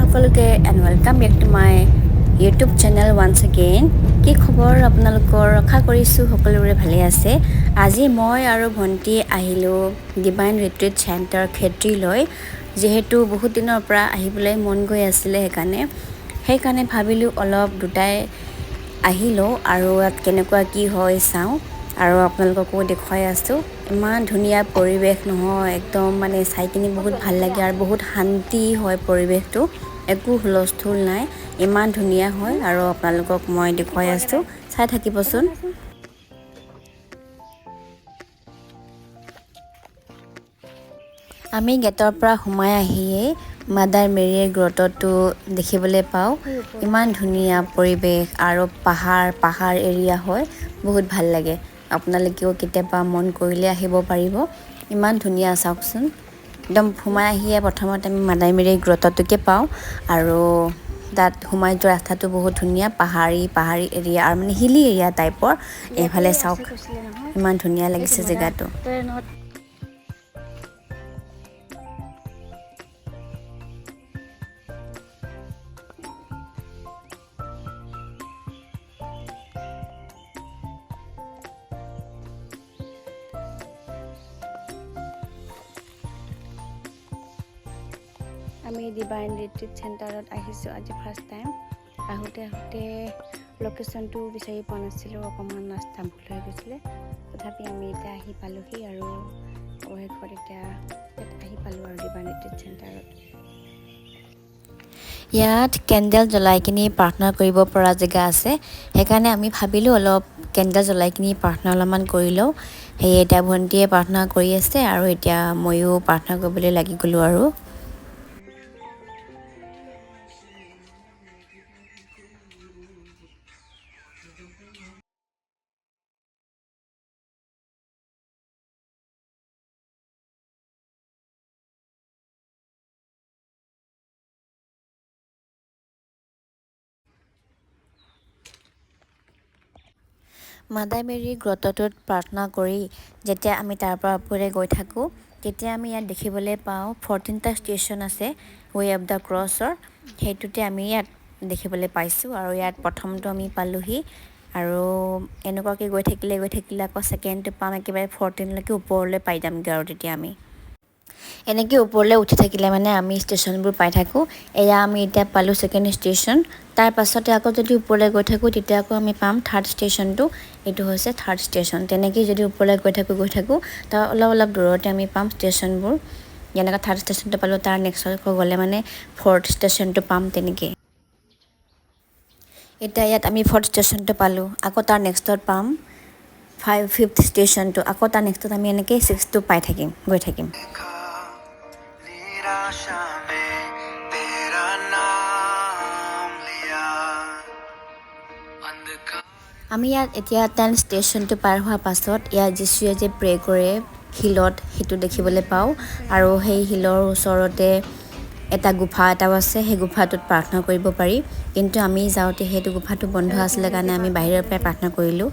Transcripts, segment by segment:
সকলোকে and welcome back to my YouTube channel once again কি খবৰ আপোনালোকৰ? আশা কৰিছোঁ সকলোৰে ভালে আছে। আজি মই আৰু ভণ্টি আহিলোঁ ডিভাইন ৰিট্ৰিট চেণ্টাৰ খেত্ৰীলৈ যিহেতু বহুত দিনৰ পৰা আহিবলৈ মন গৈ আছিলে সেইকাৰণে। সেইকাৰণে ভাবিলোঁ অলপ দুটাই আহি লওঁ আৰু ইয়াত কেনেকুৱা কি হয় চাওঁ আৰু আপোনালোককো দেখুৱাই আছোঁ। ইমান ধুনীয়া পৰিৱেশ নহয় একদম মানে চাই কিনি বহুত ভাল লাগে আৰু বহুত শান্তি হয় পৰিৱেশটো একো হুলস্থুল নাই ইমান ধুনীয়া হয় আৰু আপোনালোকক মই দেখুৱাই আছোঁ চাই থাকিবচোন। আমি গেটৰ পৰা সোমাই আহিয়েই মাদাৰ মেৰীৰ গ্ৰটটো দেখিবলৈ পাওঁ ইমান ধুনীয়া পৰিৱেশ আৰু পাহাৰ পাহাৰ এৰিয়া হয় বহুত ভাল লাগে। আপোনালোকেও কেতিয়াবা মন কৰিলে আহিব পাৰিব। ইমান ধুনীয়া চাওকচোন। একদম সোমাই আহিয়ে প্ৰথমতে আমি মাদাৰ মেৰীৰ গ্ৰটটোকে পাওঁ আৰু তাত সোমাই যোৱা ৰাস্তাটো বহুত ধুনীয়া পাহাৰী পাহাৰী এৰিয়া আৰু মানে হিলি এৰিয়া টাইপৰ। এইফালে চাওক ইমান ধুনীয়া লাগিছে জেগাটো। আমি ডিভাইন ৰিট্ৰিট চেণ্টাৰত আহিছোঁ আজি ফাৰ্ষ্ট টাইম আহোঁতে আহোঁতে লোকেশ্যনটো বিচাৰি পোৱা নাছিলোঁ, অকণমান ৰাস্তা ভুল হৈ গৈছিলে। তথাপি আমি এতিয়া আহি পালোহি আৰু অৱশেষত এতিয়া আহি পালোঁ আৰু ডিভাইন ৰিট্ৰিট চেণ্টাৰত। ইয়াত কেণ্ডেল জ্বলাই কিনি প্ৰাৰ্থনা কৰিব পৰা জেগা আছে। সেইকাৰণে আমি ভাবিলোঁ অলপ কেণ্ডেল জ্বলাই কিনি প্ৰাৰ্থনা অলপমান কৰি লওঁ। সেয়ে এতিয়া ভণ্টীয়ে প্ৰাৰ্থনা কৰি আছে আৰু এতিয়া ময়ো প্ৰাৰ্থনা কৰিবলৈ লাগি গ'লোঁ আৰু। মাদাৰ মেৰী গ্ৰটটোত প্ৰাৰ্থনা কৰি যেতিয়া আমি তাৰ পৰা ওপৰে গৈ থাকোঁ তেতিয়া আমি ইয়াত দেখিবলৈ পাওঁ ফৰ্টিনটা ষ্টেচন আছে ৱে অফ দ্য ক্ৰছৰ সেইটোতে আমি ইয়াত দেখিবলৈ পাইছোঁ আৰু ইয়াত প্ৰথমটো আমি পালোহি আৰু এনেকুৱাকৈ গৈ থাকিলে গৈ থাকিলে আকৌ ছেকেণ্ডটো পাম একেবাৰে ফৰ্টিনলৈকে ওপৰলৈ পাই যামগৈ আৰু তেতিয়া আমি। এনেকৈ ওপৰলৈ উঠি থাকিলে মানে আমি ষ্টেচনবোৰ পাই থাকোঁ। এয়া আমি এতিয়া পালোঁ ছেকেণ্ড ষ্টেচন তাৰ পাছতে আকৌ যদি ওপৰলৈ গৈ থাকোঁ, তেতিয়া আকৌ আমি পাম থাৰ্ড ষ্টেচনটো এইটো হৈছে থাৰ্ড ষ্টেচন তেনেকেই যদি ওপৰলৈ গৈ থাকোঁ গৈ থাকোঁ তাৰ অলপ অলপ দূৰতে আমি পাম ষ্টেচনবোৰ। যেনেকৈ থাৰ্ড ষ্টেচনটো পালোঁ, তাৰ নেক্সট গ'লে মানে ফ'ৰ্থ ষ্টেচনটো পাম তেনেকৈ এতিয়া ইয়াত আমি ফ'ৰ্থ ষ্টেচনটো পালোঁ, আকৌ তাৰ নেক্সটত পাম ফাইভ ফিফ্থ ষ্টেচনটো আকৌ তাৰ নেক্সটত আমি এনেকৈ ছিক্সটো পাই থাকিম, গৈ থাকিম। निराशा में तेरा नाम लिया अंधकार আমি ইয়াত এতিয়া টেন ষ্টেচনটো পাৰ হোৱাৰ পাছত ইয়াত যীশুৱে যে প্ৰে কৰে শিলত সেইটো দেখিবলৈ পাওঁ আৰু সেই শিলৰ ওচৰতে এটা গুফা এটাও আছে সেই গুফাটোত প্ৰাৰ্থনা কৰিব পাৰি কিন্তু আমি যাওঁতে সেইটো গুফাটো বন্ধ আছিলে কাৰণে আমি বাহিৰৰ পৰাই প্ৰাৰ্থনা কৰিলোঁ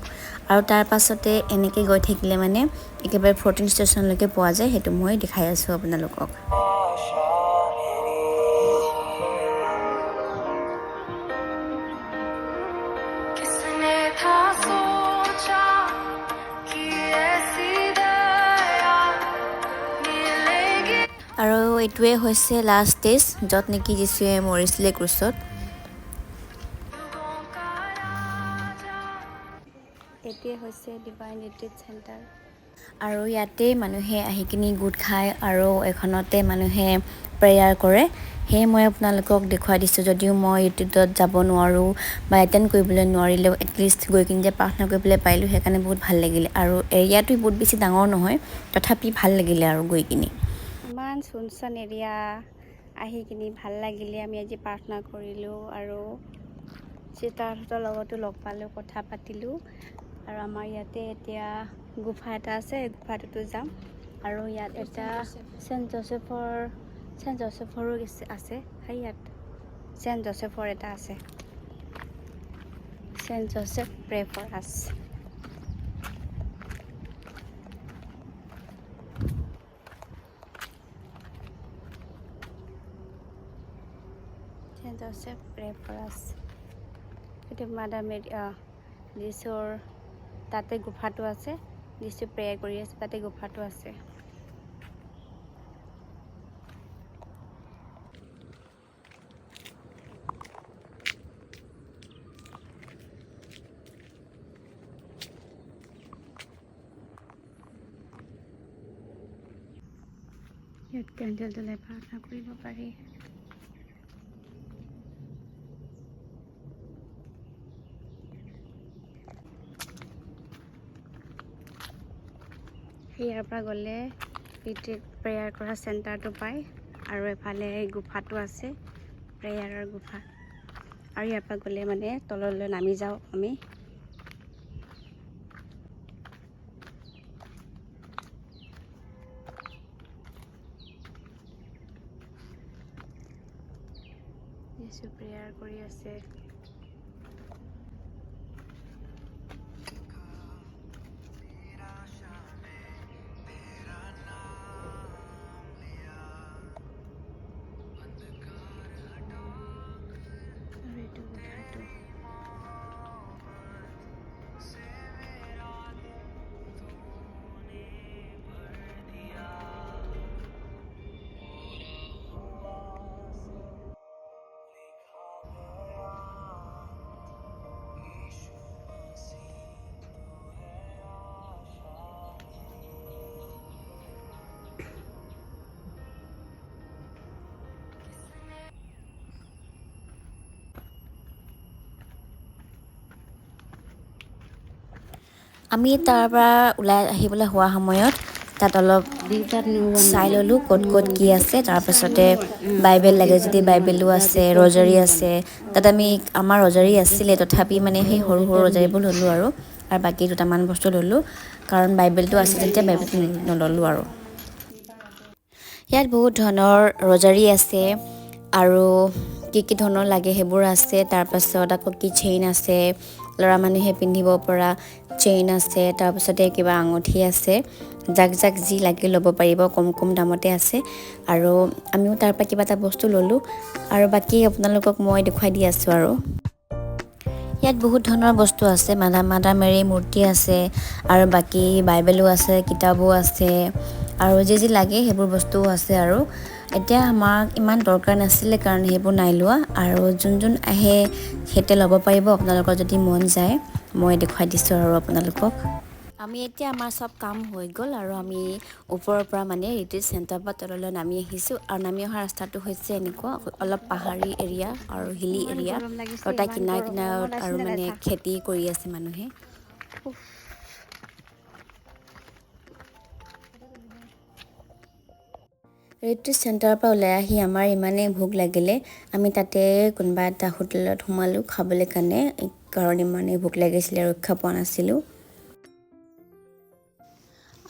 আৰু তাৰ পাছতে এনেকৈ গৈ থাকিলে মানে একেবাৰে ফৰ্টিন ষ্টেচনলৈকে পোৱা যায় সেইটো মই দেখাই আছোঁ আপোনালোকক এইটোৱে হৈছে লাষ্ট ষ্টেজ য'ত নেকি যিচুৱে মৰিছিলে ক্ৰুচত। এইটোৱে হৈছে ডিভাইন ৰিট্ৰিট চেণ্টাৰ আৰু ইয়াতে মানুহে আহি কিনি গোট খায় আৰু এখনতে মানুহে প্ৰেয়াৰ কৰে। সেয়ে মই আপোনালোকক দেখুৱাই দিছোঁ যদিও মই ইউটিউবত যাব নোৱাৰোঁ বা এটেণ্ড কৰিবলৈ নোৱাৰিলেও এটলিষ্ট গৈ কিনি যে প্ৰাৰ্থনা কৰিবলৈ পাৰিলোঁ সেইকাৰণে বহুত ভাল লাগিলে। আৰু এৰিয়াটো বহুত বেছি ডাঙৰ নহয় তথাপি ভাল লাগিলে আৰু গৈ কিনি। ইমান চুনচান এৰিয়া আহি কিনি ভাল লাগিলে আমি আজি প্ৰাৰ্থনা কৰিলোঁ আৰু চিতাহঁতৰ লগতো লগ পালোঁ কথা পাতিলোঁ। আৰু আমাৰ ইয়াতে এতিয়া গুফা এটা আছে এই গুফাটোতো যাম। আৰু ইয়াত এটা চেণ্ট জোচেফৰ চেণ্ট জোচেফৰো আছে- আছে। সেই ইয়াত চেণ্ট জোচেফৰ এটা আছে। Saint Joseph pray for us. Saint Joseph pray for us সেইটো মাদাৰ মেৰি যিচুৰ তাতে গুফাটো আছে। যিচু প্ৰে কৰি আছে তাতে গুফাটো আছে। ইয়াত কেণ্ডেল জ্বলাই প্ৰাৰ্থনা কৰিব পাৰি। ইয়াৰ পৰা গ'লে ৰিট্ৰিট প্ৰেয়াৰ কৰা চেণ্টাৰটো পায়। আৰু এফালে গুফাটো আছে প্ৰেয়াৰৰ গুফা। আৰু ইয়াৰ পৰা গ'লে মানে তললৈ নামি যাওঁ আমি। যিচু প্ৰেয়াৰ কৰি আছে। আমি তাৰ পৰা ওলাই আহিবলৈ হোৱা সময়ত তাত অলপ চাই ল'লোঁ ক'ত ক'ত কি আছে তাৰপাছতে বাইবেল লাগে যদি বাইবেলো আছে ৰজাৰী আছে তাত আমি আমাৰ ৰজাৰী আছিলে তথাপি মানে সেই সৰু সৰু ৰজাৰীবোৰ ল'লোঁ আৰু আৰু বাকী দুটামান বস্তু ল'লোঁ কাৰণ বাইবেলটো আছে যেতিয়া বাইবেলটো নল'লোঁ আৰু। ইয়াত বহুত ধৰণৰ ৰজাৰী আছে আৰু কি কি ধৰণৰ লাগে সেইবোৰ আছে তাৰপাছত আকৌ কি চেইন আছে ল'ৰা মানুহে পিন্ধিব পৰা চেইন আছে তাৰপাছতে কিবা আঙুঠি আছে যাক যাক যি লাগে ল'ব পাৰিব কম কম দামতে আছে। আৰু আমিও তাৰ পৰা কিবা এটা বস্তু ল'লোঁ। আৰু বাকী আপোনালোকক মই দেখুৱাই দি আছোঁ আৰু। ইয়াত বহুত ধৰণৰ বস্তু আছে মাদা মাদা মেৰী মূৰ্তি আছে আৰু বাকী বাইবেলো আছে কিতাপো আছে আৰু যি যি লাগে সেইবোৰ বস্তুও আছে আৰু। এতিয়া আমাক ইমান দৰকাৰ নাছিলে কাৰণে সেইবোৰ নাই লোৱা আৰু যোন যোন আহে সিহঁতে ল'ব পাৰিব। আপোনালোকৰ যদি মন যায় মই দেখুৱাই দিছোঁ আৰু আপোনালোকক। আমি এতিয়া আমাৰ চব কাম হৈ গ'ল আৰু আমি ওপৰৰ পৰা মানে ৰিট্ৰিট চেণ্টাৰৰ পৰা তললৈ নামি আহিছোঁ আৰু নামি অহা ৰাস্তাটো হৈছে এনেকুৱা অলপ পাহাৰী এৰিয়া আৰু হিলি এৰিয়া। আৰু তাৰ কিনাৰে কিনাৰত আৰু মানে খেতি কৰি আছে মানুহে। ৰিট্ৰিট চেণ্টাৰৰ পৰা ওলাই আহি আমাৰ ইমানেই ভোক লাগিলে। আমি তাতে কোনোবা এটা হোটেলত সোমালোঁ খাবলৈ কাৰণে। কাৰণ ইমানেই ভোক লাগিছিলে ৰক্ষা পোৱা নাছিলোঁ।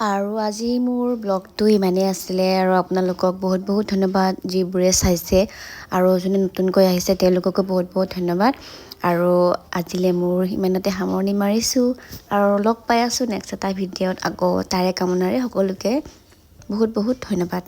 আৰু আজি মোৰ ব্লগটো ইমানেই আছিলে আৰু আপোনালোকক বহুত বহুত ধন্যবাদ যিবোৰে চাইছে আৰু যোনে নতুনকৈ আহিছে তেওঁলোককো বহুত বহুত ধন্যবাদ। আৰু আজিলৈ মোৰ ইমানতে সামৰণি মাৰিছোঁ আৰু লগ পাই আছোঁ নেক্সট এটা ভিডিঅ'ত। আকৌ তাৰে কামনাৰে সকলোকে বহুত বহুত ধন্যবাদ।